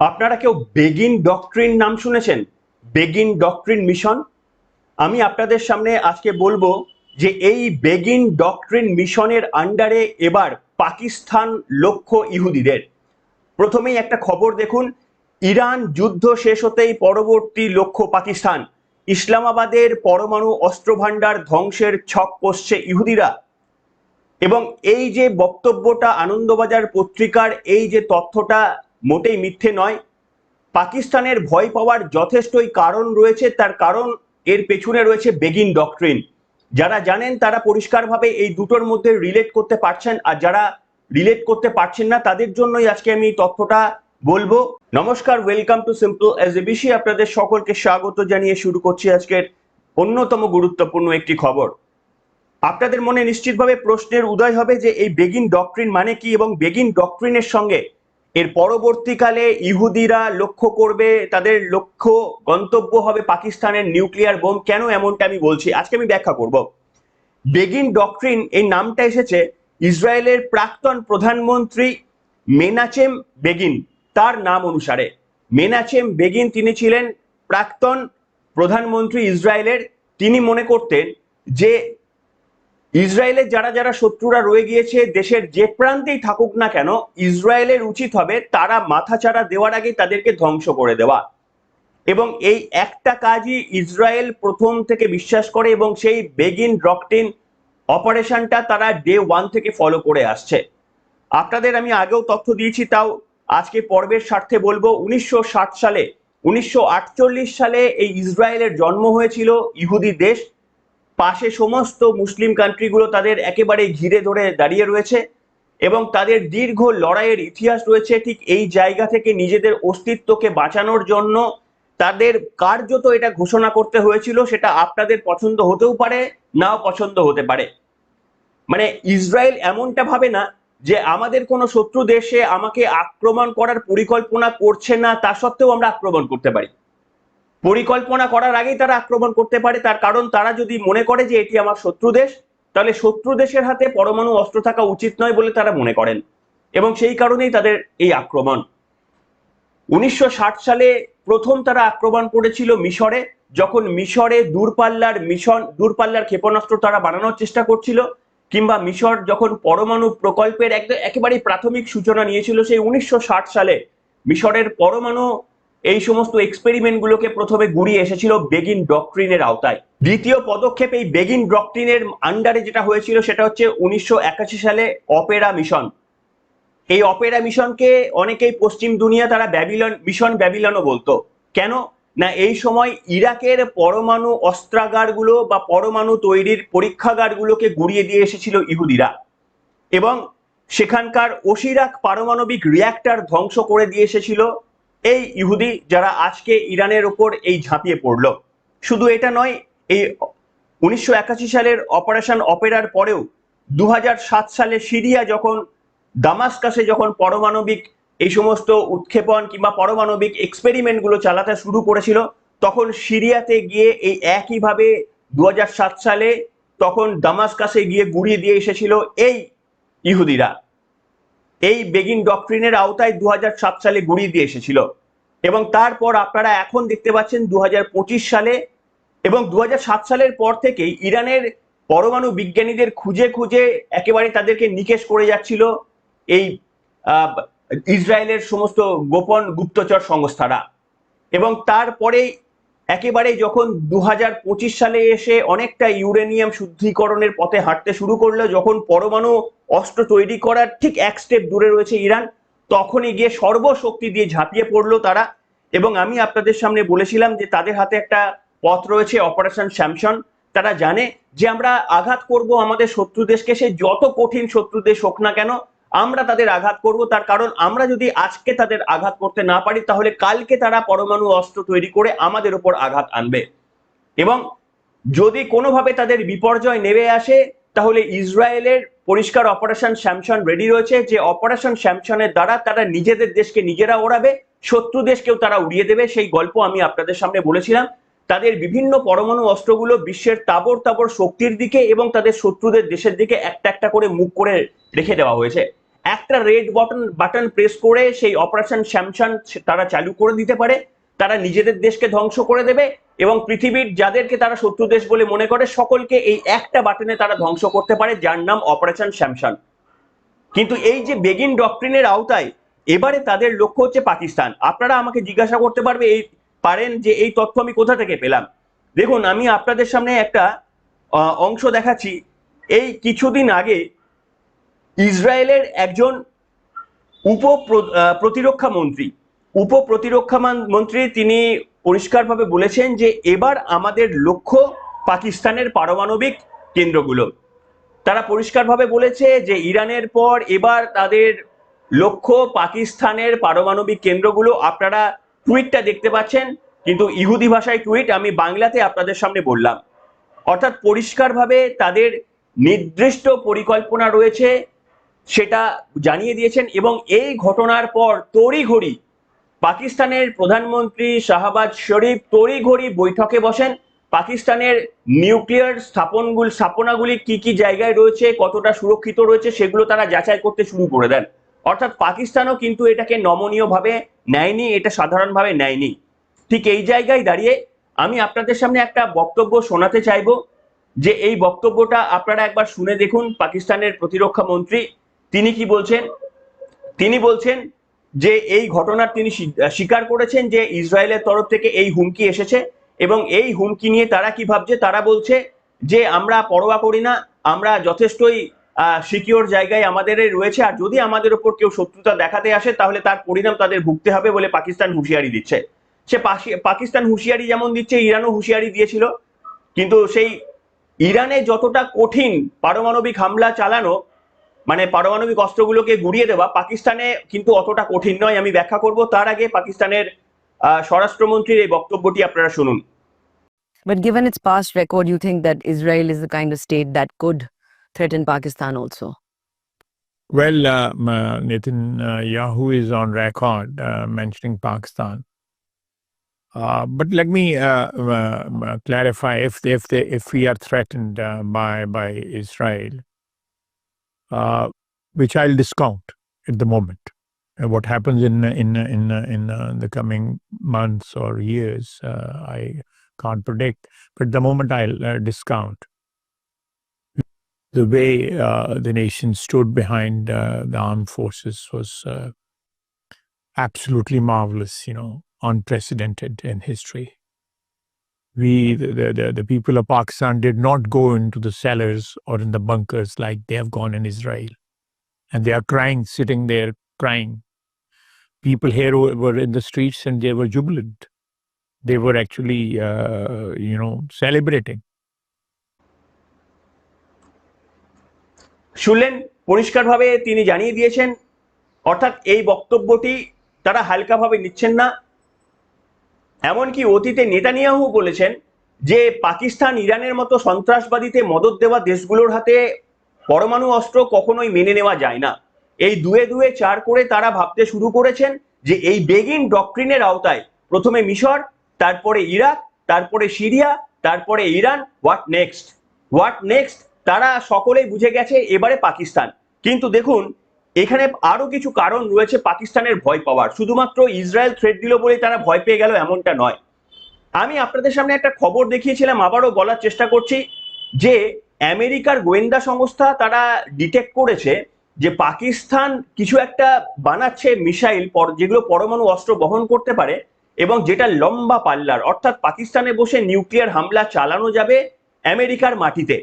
আপনারা কেউ begin doctrine নাম শুনেছেন? বেগিন ডক্ট্রিন মিশন আমি আপনাদের সামনে আজকে বলব যে এই বেগিন ডক্ট্রিন মিশনের আন্ডারে এবার পাকিস্তান লক্ষ্য ইহুদিদের। প্রথমেই একটা খবর দেখুন, ইরান যুদ্ধ শেষ হতেই পরবর্তী লক্ষ্য পাকিস্তান। ইসলামাবাদের পরমাণু অস্ত্রভাণ্ডার ধ্বংসের ছক কষছে ইহুদিরা। এবং এই যে বক্তব্যটা আনন্দবাজার পত্রিকার এই যে তথ্যটা মোটেই মিথ্যে নয়। পাকিস্তানের ভয় পাওয়ার যথেষ্টই কারণ রয়েছে, তার কারণ এর পেছনে রয়েছে বেগিন ডক্ট্রিন যারা জানেন তারা পরিষ্কারভাবে এই দুটোর মধ্যে রিলেট করতে পারছেন, আর যারা রিলেট করতে পারছেন না, তাদের জন্যই আজকে আমি তথ্যটা বলব। নমস্কার welcome to simple as a বিশি আপনাদের সকলকে স্বাগত জানিয়ে শুরু করছি আজকের অন্যতম গুরুত্বপূর্ণ একটি খবর। আপনাদের মনে নিশ্চিতভাবে প্রশ্নের উদয় হবে যে এই বেগিন ডক্ট্রিন মানে কি এবং বেগিন ডক্ট্রিনের সঙ্গে এর পরবর্তীকালে ইহুদিরা লক্ষ্য করবে, তাদের লক্ষ্য গন্তব্য হবে পাকিস্তানের নিউক্লিয়ার বোম। কেন এমনটা আমি বলছি? আজকে আমি ব্যাখ্যা করব। বেগিন ডক্ট্রিন এই নামটা এসেছে ইসরায়েলের প্রাক্তন প্রধানমন্ত্রী মেনাচেম বেগিন। তার নাম অনুসারে মেনাচেম বেগিন তিনি ছিলেন প্রাক্তন প্রধানমন্ত্রী ইসরায়েলের। তিনি মনে করতেন যে ইসরায়েলের যারা যারা শত্রুরা রয়ে গিয়েছে, দেশের যে প্রান্তেই থাকুক না কেন, ইসরায়েলের উচিত হবে তারা মাথাচাড়া দেওয়ার আগে তাদেরকে ধ্বংস করে দেওয়া। এবং এই একটা কাজই ইসরায়েল প্রথম থেকে বিশ্বাস করে এবং সেই বেগিন ডক্টিন অপারেশনটা তারা ডে ওয়ান থেকে ফলো করে আসছে। আপনাদের আমি আগেও তথ্য দিয়েছি, তাও আজকে পর্বের স্বার্থে বলব, উনিশশো ষাট সালে, উনিশশো আটচল্লিশ সালে এই ইসরায়েলের জন্ম হয়েছিল ইহুদি দেশ। পাশে সমস্ত মুসলিম কান্ট্রিগুলো তাদের একেবারে ঘিরে ধরে দাঁড়িয়ে রয়েছে এবং তাদের দীর্ঘ লড়াইয়ের ইতিহাস রয়েছে ঠিক এই জায়গা থেকে নিজেদের অস্তিত্বকে বাঁচানোর জন্য। তাদের কার্যত এটা ঘোষণা করতে হয়েছিল, সেটা আপনাদের পছন্দ হতেও পারে, নাও পছন্দ হতে পারে। মানে ইসরায়েল এমনটা ভাবে না যে আমাদের কোনো শত্রু দেশে আমাকে আক্রমণ করার পরিকল্পনা করছে না, তা সত্ত্বেও আমরা আক্রমণ করতে পারি। পরিকল্পনা করার আগেই তারা আক্রমণ করতে পারে। তার কারণ তারা যদি মনে করে যে এটি আমার শত্রু দেশ, তাহলে শত্রু দেশের হাতে পরমাণু অস্ত্র থাকা উচিত নয় বলে তারা মনে করেন। এবং সেই কারণেই তাদের এই আক্রমণ। উনিশশো ষাট সালে প্রথম তারা আক্রমণ করেছিল মিশরে, যখন মিশরে দূরপাল্লার মিশন, দূরপাল্লার ক্ষেপণাস্ত্র তারা বানানোর চেষ্টা করছিল, কিংবা মিশর যখন পরমাণু প্রকল্পের একদম একেবারেই প্রাথমিক সূচনা নিয়েছিল সেই উনিশশো ষাট সালে, মিশরের পরমাণু এই সমস্ত এক্সপেরিমেন্টগুলোকে প্রথমে গুড়িয়ে এসেছিল বেগিন ডক্ট্রিনের আওতায়। দ্বিতীয় পদক্ষেপ এই বেগিন ডক্ট্রিনের আন্ডারে যেটা হয়েছিল সেটা হচ্ছে উনিশশো একাশি সালে অপেরা মিশন এই অপেরা মিশনকে অনেকেই পশ্চিম দুনিয়া তারা ব্যাবিলন মিশন ব্যাবিলনও বলতো। কেন? না, এই সময় ইরাকের পরমাণু অস্ত্রাগারগুলো বা পরমাণু তৈরির পরীক্ষাগারগুলোকে গুড়িয়ে দিয়ে এসেছিল ইহুদিরা। এবং সেখানকার ওসিরাক পারমাণবিক রিয়াক্টর ধ্বংস করে দিয়ে এসেছিল। এই ইহুদি যারা আজকে ইরানের ওপর এই ঝাঁপিয়ে পড়ল। শুধু এটা নয়, এই উনিশশো একাশি সালের অপারেশন অপেরার পরেও দু হাজার সাত সালে সিরিয়া যখন দামাসকাসে যখন পারমাণবিক এই সমস্ত উৎক্ষেপণ কিংবা পারমাণবিক এক্সপেরিমেন্টগুলো চালাতে শুরু করেছিল, তখন সিরিয়াতে গিয়ে এই একইভাবে দু হাজার সাত সালে তখন দামাসকাসে গিয়ে গুড়িয়ে দিয়ে এসেছিল এই ইহুদিরা। এই বেগিন ডক্ট্রিনের আওতায় দু হাজার সাত সালে গুড়িয়ে দিয়ে এসেছিল। এবং তারপর আপনারা এখন দেখতে পাচ্ছেন দু হাজার পঁচিশ সালে এবং দু হাজার সাত সালের পর থেকেই ইরানের পরমাণু বিজ্ঞানীদের খুঁজে খুঁজে একেবারে তাদেরকে নিকেশ করে যাচ্ছিল এই ইসরায়েলের সমস্ত গোপন গুপ্তচর সংস্থারা। এবং তারপরে একেবারে যখন দু সালে এসে অনেকটা ইউরেনিয়াম শুদ্ধিকরণের পথে হাঁটতে শুরু করল, যখন পরমাণু অস্ত্র তৈরি করার ঠিক এক স্টেপ দূরে রয়েছে ইরান, তখনই গিয়ে সর্বশক্তি দিয়ে ঝাঁপিয়ে পড়ল তারা। এবং আমি আপনাদের সামনে বলেছিলাম যে তাদের হাতে একটা পথ রয়েছে অপারেশন স্যামসন তারা জানে যে আমরা আঘাত করব আমাদের শত্রু দেশকে, সে যত কঠিন শত্রু দেশ হোক না কেন আমরা তাদের আঘাত করব, তার কারণ আমরা যদি আজকে তাদের আঘাত করতে না পারি, তাহলে কালকে তারা পরমাণু অস্ত্র তৈরি করে আমাদের উপর আঘাত আনবে। এবং যদি কোনোভাবে তাদের বিপর্যয় নেমে আসে, তাহলে ইসরায়েলের পরিষ্কার অপারেশন স্যামসন রেডি রয়েছে, যে অপারেশন স্যামসনের দ্বারা তারা নিজেদের দেশকে নিজেরা ওড়াবে, শত্রু দেশকেও তারা উড়িয়ে দেবে, সেই গল্প আমি আপনাদের সামনে বলেছিলাম। তাদের বিভিন্ন পরমাণু অস্ত্রগুলো বিশ্বের তাবর তাবর শক্তির দিকে এবং তাদের শত্রুদের দেশের দিকে একটা একটা করে মুখ করে রেখে দেওয়া হয়েছে। একটা রেড বাটন বাটন প্রেস করে সেই অপারেশন স্যামসান তারা চালু করে দিতে পারে। তারা নিজেদের দেশকে ধ্বংস করে দেবে এবং পৃথিবীর যাদেরকে তারা শত্রু দেশ বলে মনে করে, সকলকে এই একটা বাটনে তারা ধ্বংস করতে পারে, যার নাম অপারেশন স্যামসান কিন্তু এই যে বেগিন ডক্ট্রিনের আওতায়, এবারে তাদের লক্ষ্য হচ্ছে পাকিস্তান। আপনারা আমাকে জিজ্ঞাসা করতে পারবে, এই পারেন যে এই তথ্য আমি কোথা থেকে পেলাম? দেখুন, আমি আপনাদের সামনে একটা অংশ দেখাচ্ছি। এই কিছুদিন আগে ইসরায়েলের একজন উপ প্রতিরক্ষা মন্ত্রী। উপ প্রতিরক্ষা মন্ত্রী তিনি পরিষ্কারভাবে বলেছেন যে এবার আমাদের লক্ষ্য পাকিস্তানের পারমাণবিক কেন্দ্রগুলো। তারা পরিষ্কারভাবে বলেছে যে ইরানের পর এবার তাদের লক্ষ্য পাকিস্তানের পারমাণবিক কেন্দ্রগুলো। আপনারা টুইটটা দেখতে পাচ্ছেন, কিন্তু ইহুদি ভাষায় টুইট আমি বাংলাতে আপনাদের সামনে বললাম। অর্থাৎ পরিষ্কারভাবে তাদের নির্দিষ্ট পরিকল্পনা রয়েছে সেটা জানিয়ে দিয়েছেন এবং এই ঘটনার পর তড়িঘড়ি পাকিস্তানের প্রধানমন্ত্রী শাহবাজ শরীফ তড়িঘড়ি বৈঠকে বসেন। পাকিস্তানের নিউক্লিয়ার স্থাপনগুলি, স্থাপনাগুলি কি কি জায়গায় রয়েছে, কতটা সুরক্ষিত রয়েছে, সেগুলো তারা যাচাই করতে শুরু করে দেন। অর্থাৎ পাকিস্তানও কিন্তু এটাকে নমনীয়ভাবে নেয়নি, এটা সাধারণভাবে নেয়নি। ঠিক এই জায়গায় দাঁড়িয়ে আমি আপনাদের সামনে একটা বক্তব্য শোনাতে চাইব, যে এই বক্তব্যটা আপনারা একবার শুনে দেখুন। পাকিস্তানের প্রতিরক্ষা মন্ত্রী তিনি কি বলছেন? তিনি বলছেন যে এই ঘটনার তিনি স্বীকার করেছেন যে ইসরায়েলের তরফ থেকে এই হুমকি এসেছে এবং এই হুমকি নিয়ে তারা কি ভাবছে? তারা বলছে যে আমরা পরোয়া করি না, আমরা যথেষ্টই সিকিওর জায়গায় আমাদের রয়েছে আর যদি আমাদের ওপর কেউ শত্রুতা দেখাতে আসে তাহলে তার পরিণাম তাদের ভুগতে হবে বলে পাকিস্তান হুঁশিয়ারি দিচ্ছে। সে পাকিস্তান হুঁশিয়ারি যেমন দিচ্ছে, ইরানও হুঁশিয়ারি দিয়েছিল। কিন্তু সেই ইরানে যতটা কঠিন পারমাণবিক হামলা চালানো মানে পারমাণবিক অস্ত্রগুলোকে গুড়িয়ে দেওয়া পাকিস্তানে কিন্তু অতটা কঠিন নয় আমি ব্যাখ্যা করব তার আগে পাকিস্তানের আহ, স্বরাষ্ট্রমন্ত্রীর এই বক্তব্যটি আপনারা শুনুন But given its past record, you think that Israel is the kind of state that could threaten Pakistan also? Well, uh, m- uh, Nathan uh, Yahoo is on record uh, mentioning Pakistan. Uh, but let me uh, uh, uh, clarify: if if they, if we are threatened uh, by by Israel, uh, which I'll discount at the moment, Uh, what happens in in in in uh, the coming months or years, uh, I can't predict. But at the moment, I'll uh, discount the way the nation stood behind the armed forces was absolutely marvelous, you know, unprecedented in history We, the, the, the, the people of Pakistan, did not go into the cellars or in the bunkers like they have gone in Israel. And they are crying, sitting there crying. People here were were in the streets and they were jubilant. They were actually, uh, you know, celebrating. শুনলেন পরিষ্কারভাবে তিনি জানিয়ে দিয়েছেন অর্থাৎ এই বক্তব্যটি তারা হালকাভাবে নিচ্ছেন না এমনকি অতীতে নেতানিয়াহু বলেছেন যে পাকিস্তান ইরানের মতো সন্ত্রাসবাদীতে মদত দেওয়া দেশগুলোর হাতে পরমাণু অস্ত্র কখনোই মেনে নেওয়া যায় না। এই দুয়ে দুয়ে চার করে তারা ভাবতে শুরু করেছেন যে এই বেগিন ডক্ট্রিনের আওতায় প্রথমে মিশর, তারপরে ইরাক, তারপরে সিরিয়া, তারপরে Iran, what next? What next? তারা সকলেই বুঝে গেছে এবারে পাকিস্তান। কিন্তু দেখুন এখানে আরও কিছু কারণ রয়েছে পাকিস্তানের ভয় পাওয়ার। শুধুমাত্র ইসরায়েল থ্রেট দিল বলেই তারা ভয় পেয়ে গেল এমনটা নয়। আমি আপনাদের সামনে একটা খবর দেখিয়েছিলাম, আবারও বলার চেষ্টা করছি যে আমেরিকার গোয়েন্দা সংস্থা তারা ডিটেক্ট করেছে যে পাকিস্তান কিছু একটা বানাচ্ছে মিসাইল যেগুলো পরমাণু অস্ত্র বহন করতে পারে এবং যেটা লম্বা পাল্লার। অর্থাৎ পাকিস্তানে বসে নিউক্লিয়ার হামলা চালানো যাবে আমেরিকার মাটিতে।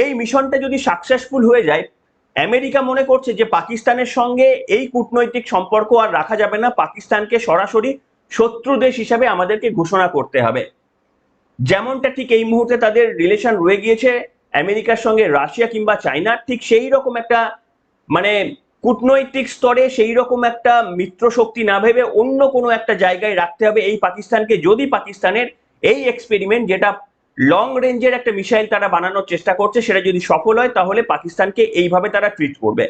এই মিশনটা যদি সাকসেসফুল হয়ে যায় আমেরিকা মনে করছে যে পাকিস্তানের সঙ্গে এই কূটনৈতিক সম্পর্ক আর রাখা যাবে না। পাকিস্তানকে সরাসরি শত্রু দেশ হিসাবে আমাদেরকে ঘোষণা করতে হবে। যেমনটা ঠিক এই মুহূর্তে তাদের রিলেশন রয়ে গিয়েছে। আমেরিকার সঙ্গে রাশিয়া কিংবা চায়নার ঠিক সেই রকম একটা মানে কূটনৈতিক স্তরে সেই রকম একটা মিত্র শক্তি না ভেবে অন্য কোনো একটা জায়গায় রাখতে হবে এই পাকিস্তানকে। যদি পাকিস্তানের এই এক্সপেরিমেন্ট যেটা লং রেঞ্জের একটা মিসাইল তারা বানানোর চেষ্টা করছে, সেটা যদি সফল হয়, তাহলে পাকিস্তানকে এইভাবে তারা ট্রিট করবে।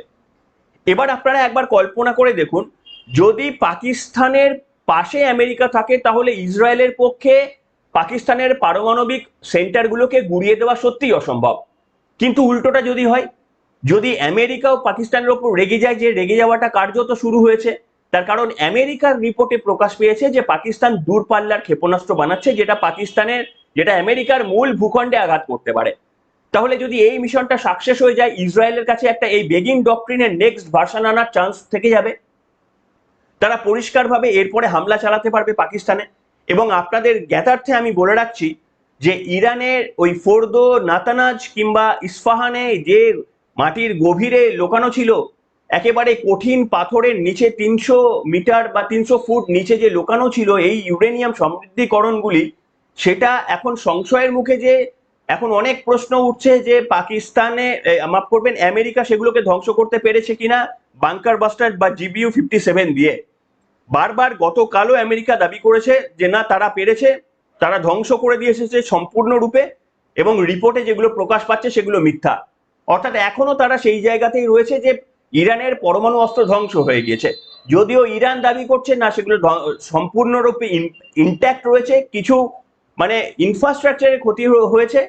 এবার আপনারা একবার কল্পনা করে দেখুন, যদি পাকিস্তানের পাশে আমেরিকা থাকে, তাহলে ইসরায়েলের পক্ষে পাকিস্তানের পারমাণবিক সেন্টারগুলোকে গুড়িয়ে দেওয়া সত্যিই অসম্ভব। কিন্তু উল্টোটা যদি হয়, যদি আমেরিকাও পাকিস্তানের ওপর রেগে যায়, যে রেগে যাওয়াটা কার্যত শুরু হয়েছে, তার কারণ আমেরিকার রিপোর্টে প্রকাশ পেয়েছে যে পাকিস্তান দূরপাল্লার ক্ষেপণাস্ত্র বানাচ্ছে, যেটা পাকিস্তানের যেটা আমেরিকার মূল ভূখণ্ডে আঘাত করতে পারে। তাহলে যদি এই মিশনটা সাকসেস হয়ে যায়, ইসরায়েলের কাছে একটা এই বেগিং ডক্ট্রিনের নেক্সট ভার্সন আনার চান্স থেকে যাবে। তারা পরিষ্কারভাবে এরপরে হামলা চালাতে পারবে পাকিস্তানে। এবং আপনাদের জ্ঞাতার্থে আমি বলে রাখছি যে ইরানের ওই ফোর্দো নাতানাজ কিংবা ইস্পাহানে যে মাটির গভীরে লোকানো ছিল, একেবারে কঠিন পাথরের নিচে তিনশো মিটার বা তিনশো ফুট নিচে যে লোকানো ছিল, এই ইউরেনিয়াম সমৃদ্ধিকরণগুলি সেটা এখন সংশয়ের মুখে যে এখন অনেক প্রশ্ন উঠছে যে পাকিস্তানে মাফ করবেন, আমেরিকা সেগুলোকে ধ্বংস করতে পেরেছে কিনা, বাংকার বাস্টার বা জিবিইউ ফিফটি সেভেন দিয়ে। বারবার গতকালও আমেরিকা দাবি করেছে যে না, তারা পেরেছে, তারা ধ্বংস করে দিয়ে এসেছে সম্পূর্ণরূপে এবং রিপোর্টে যেগুলো প্রকাশ পাচ্ছে সেগুলো মিথ্যা। অর্থাৎ এখনও তারা সেই জায়গাতেই রয়েছে যে ইরানের পরমাণু অস্ত্র ধ্বংস হয়ে গিয়েছে। যদিও ইরান দাবি করছে না, সেগুলো সম্পূর্ণরূপে ইনট্যাক্ট রয়েছে, কিছু মানে ইনফ্রাস্ট্রাকচারের ক্ষতি হয়েছে,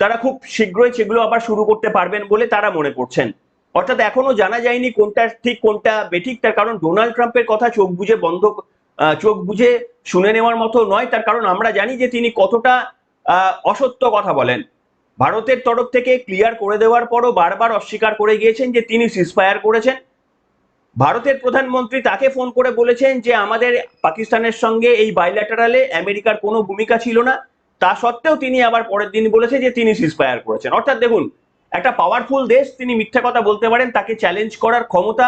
তারা খুব শীঘ্রই সেগুলো আবার শুরু করতে পারবেন বলে তারা মনে করছেন। অর্থাৎ এখনও জানা যায়নি কোনটা ঠিক, কোনটা বেঠিক, তার কারণ ডোনাল্ড ট্রাম্পের কথা চোখ বুঝে বন্ধ চোখ বুঝে শুনে নেওয়ার মতো নয়, তার কারণ আমরা জানি যে তিনি কতটা অসত্য কথা বলেন। ভারতের তরফ থেকে ক্লিয়ার করে দেওয়ার পরও বারবার অস্বীকার করে গিয়েছেন যে তিনি সিসফায়ার করেছেন। ভারতের প্রধানমন্ত্রী তাকে ফোন করে বলেছেন যে আমাদের পাকিস্তানের সঙ্গে এই বাইল্যাটারালে আমেরিকার কোনো ভূমিকা ছিল না। তা সত্ত্বেও তিনি আবার পরের দিন বলেছে যে তিনি সিসফায়ার করেছেন। অর্থাৎ দেখুন, একটা পাওয়ারফুল দেশ, তিনি মিথ্যা কথা বলতে পারেন, তাকে চ্যালেঞ্জ করার ক্ষমতা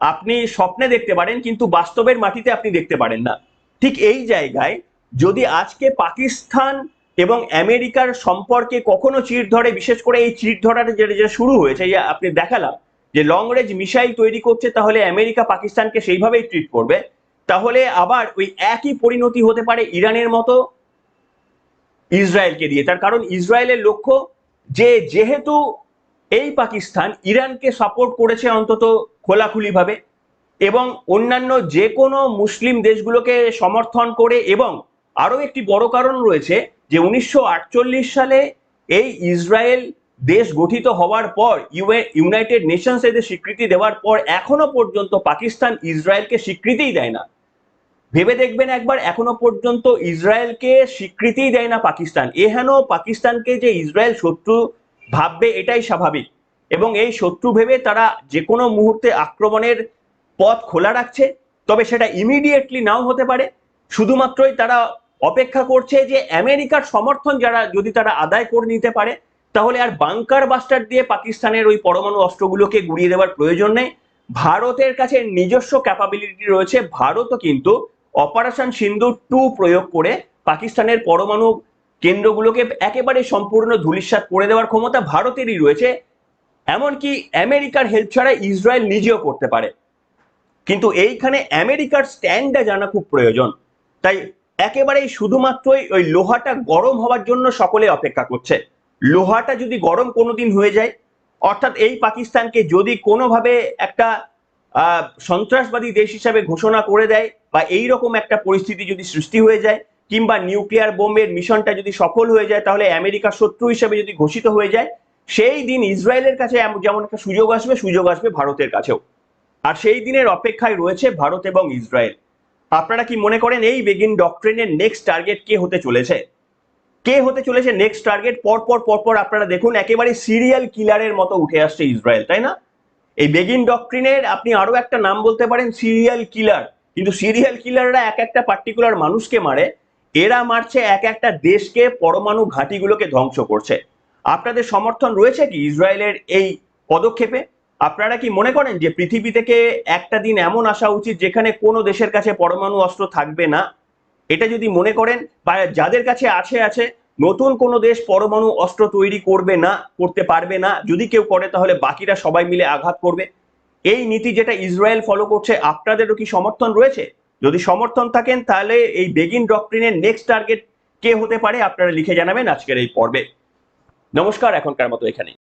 আপনি স্বপ্নে দেখতে পারেন, কিন্তু বাস্তবের মাটিতে আপনি দেখতে পারেন না। ঠিক এই জায়গায় যদি আজকে পাকিস্তান এবং আমেরিকার সম্পর্কে কখনো চির ধরে, বিশেষ করে এই চির ধরাটা যেটা যেটা শুরু হয়েছে আপনি দেখালাম যে লং রেঞ্জ মিসাইল তৈরি করছে, তাহলে আমেরিকা পাকিস্তানকে সেইভাবেই ট্রিট করবে। তাহলে আবার ওই একই পরিণতি হতে পারে ইরানের মতো ইসরায়েলকে দিয়ে। তার কারণ ইসরায়েলের লক্ষ্য যে, যেহেতু এই পাকিস্তান ইরানকে সাপোর্ট করেছে অন্তত খোলাখুলিভাবে এবং অন্যান্য যে কোনো মুসলিম দেশগুলোকে সমর্থন করে এবং আরও একটি বড় কারণ রয়েছে যে, উনিশশো আটচল্লিশ সালে এই ইসরায়েল দেশ গঠিত হওয়ার পর ইউএ- ইউনাইটেড নেশনস এদের স্বীকৃতি দেওয়ার পর এখনও পর্যন্ত পাকিস্তান ইসরায়েলকে স্বীকৃতিই দেয় না। ভেবে দেখবেন একবার, এখনও পর্যন্ত ইসরায়েলকে স্বীকৃতিই দেয় না পাকিস্তান। এহেন পাকিস্তানকে যে ইসরায়েল শত্রু ভাববে, এটাই স্বাভাবিক। এবং এই শত্রু ভেবে তারা যে কোনো মুহূর্তে আক্রমণের পথ খোলা রাখছে, তবে সেটা ইমিডিয়েটলি নাও হতে পারে। শুধুমাত্রই তারা অপেক্ষা করছে যে আমেরিকার সমর্থন যারা, যদি তারা আদায় করে নিতে পারে তাহলে আর বাংকার বাস্টার দিয়ে পাকিস্তানের ওই পরমাণু অস্ত্রগুলোকে গুড়িয়ে দেওয়ার প্রয়োজন নেই। ভারতের কাছে নিজস্ব ক্যাপাবিলিটি রয়েছে। ভারতও কিন্তু অপারেশন সিন্ধু টু প্রয়োগ করে পাকিস্তানের পরমাণু কেন্দ্রগুলোকে একেবারে সম্পূর্ণ ধূলিসাৎ করে দেওয়ার ক্ষমতা ভারতেরই রয়েছে। এমনকি আমেরিকার হেল্প ছাড়া ইসরায়েল নিজেও করতে পারে। কিন্তু এইখানে আমেরিকার স্ট্যান্ডটা জানা খুব প্রয়োজন। তাই একেবারেই শুধুমাত্রই ওই লোহাটা গরম হওয়ার জন্য সকলে অপেক্ষা করছে। লোহাটা যদি গরম কোনোদিন হয়ে যায়, অর্থাৎ এই পাকিস্তানকে যদি কোনোভাবে একটা সন্ত্রাসবাদী দেশ হিসাবে ঘোষণা করে দেয় বা এই রকম একটা পরিস্থিতি যদি সৃষ্টি হয়ে যায়, কিংবা নিউক্লিয়ার বোমের মিশনটা যদি সফল হয়ে যায়, তাহলে আমেরিকার শত্রু হিসেবে যদি ঘোষিত হয়ে যায়, সেই দিন ইসরায়েলের কাছে যেমন একটা সুযোগ আসবে সুযোগ আসবে ভারতের কাছেও। আর সেই দিনের অপেক্ষায় রয়েছে ভারত এবং ইসরায়েল। আপনারা কি মনে করেন এই বেগিন ডক্ট্রিনের নেক্সট টার্গেট কে হতে চলেছে? কে হতে চলেছে নেক্সট টার্গেট পরপর পরপর আপনারা দেখুন, একেবারে সিরিয়াল কিলারের মতো উঠে আসছে ইসরায়েল, তাই না? এই বেগিন ডক্ট্রিনের আপনি আরও একটা নাম বলতে পারেন সিরিয়াল কিলার কিন্তু সিরিয়াল কিলাররা এক একটা পার্টিকুলার মানুষকে মারে, এরা মারছে এক একটা দেশকে, পরমাণু ঘাঁটিগুলোকে ধ্বংস করছে। আপনাদের সমর্থন রয়েছে কি ইসরায়েলের এই পদক্ষেপে? আপনারা কি মনে করেন যে পৃথিবী থেকে একটা দিন এমন আসা উচিত যেখানে কোনো দেশের কাছে পরমাণু অস্ত্র থাকবে না? এটা যদি মনে করেন বা যাদের কাছে আছে আছে, নতুন কোনো দেশ পরমাণু অস্ত্র তৈরি করবে না, করতে পারবে না, যদি কেউ করে তাহলে বাকিরা সবাই মিলে আঘাত করবে। এই নীতি যেটা ইসরায়েল ফলো করছে, আপনাদেরও কি সমর্থন রয়েছে? যদি সমর্থন থাকেন, তাহলে এই বেগিন ডক্ট্রিনের নেক্সট টার্গেট কে হতে পারে, আপনারা লিখে জানাবেন আজকের এই পর্বে। নমস্কার, এখনকার মতো এখানেই।